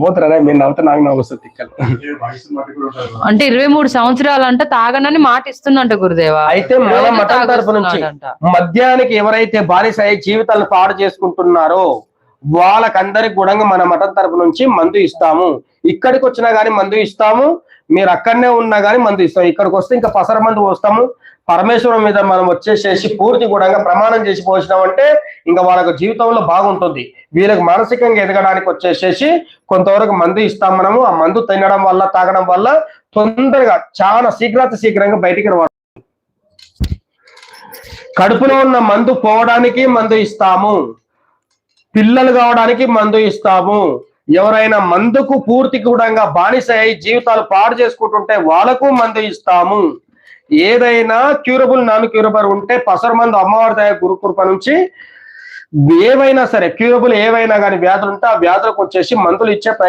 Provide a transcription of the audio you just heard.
పోతారా. మీరు నవ్వుతా నాకు నవ్వు వస్తుంది తిక్కలు. అంటే ఇరవై మూడు సంవత్సరాలు అంటే తాగనని మాట ఇస్తుందంట గురుదేవా? అయితే మన రోజు మఠం తరపు నుంచి తాగొస్తున్నాడంట. మద్యానికి ఎవరైతే బానిస అయ్యి జీవితాలను పాడు చేసుకుంటున్నారో వాళ్ళకందరికి కూడా మన మఠం తరపు నుంచి మందు ఇస్తాము. ఇక్కడికి వచ్చినా గానీ మందు ఇస్తాము. మీరు అక్కడనే ఉన్నా గానీ మందు ఇస్తాం. ఇక్కడికి వస్తే ఇంకా పసర మందు పోస్తాము. పరమేశ్వరం మీద మనం వచ్చేసేసి పూర్తి కూడా ప్రమాణం చేసి పోసినామంటే ఇంకా వాళ్ళకు జీవితంలో బాగుంటుంది. వీళ్ళకి మానసికంగా ఎదగడానికి వచ్చేసేసి కొంతవరకు మందు ఇస్తాం మనము. ఆ మందు తినడం వల్ల తాగడం వల్ల తొందరగా చాలా శీఘ్రత శీఘ్రంగా బయటికి రావాలి. కడుపులో ఉన్న మందు పోవడానికి మందు ఇస్తాము. పిల్లలు కావడానికి మందు ఇస్తాము. ఎవరైనా మందుకు పూర్తి కూడా బానిస అయి జీవితాలు పాడు చేసుకుంటుంటే వాళ్ళకు మందు ఇస్తాము. ఏదైనా క్యూరబుల్ నాన్ క్యూరబుల్ ఉంటే పసరు మందు అమ్మవారి దయ గురుకృప నుంచి ఏవైనా సరే క్యూరబుల్ ఏవైనా కానీ వ్యాధులు ఉంటే ఆ వ్యాధులకు వచ్చేసి మందులు ఇచ్చే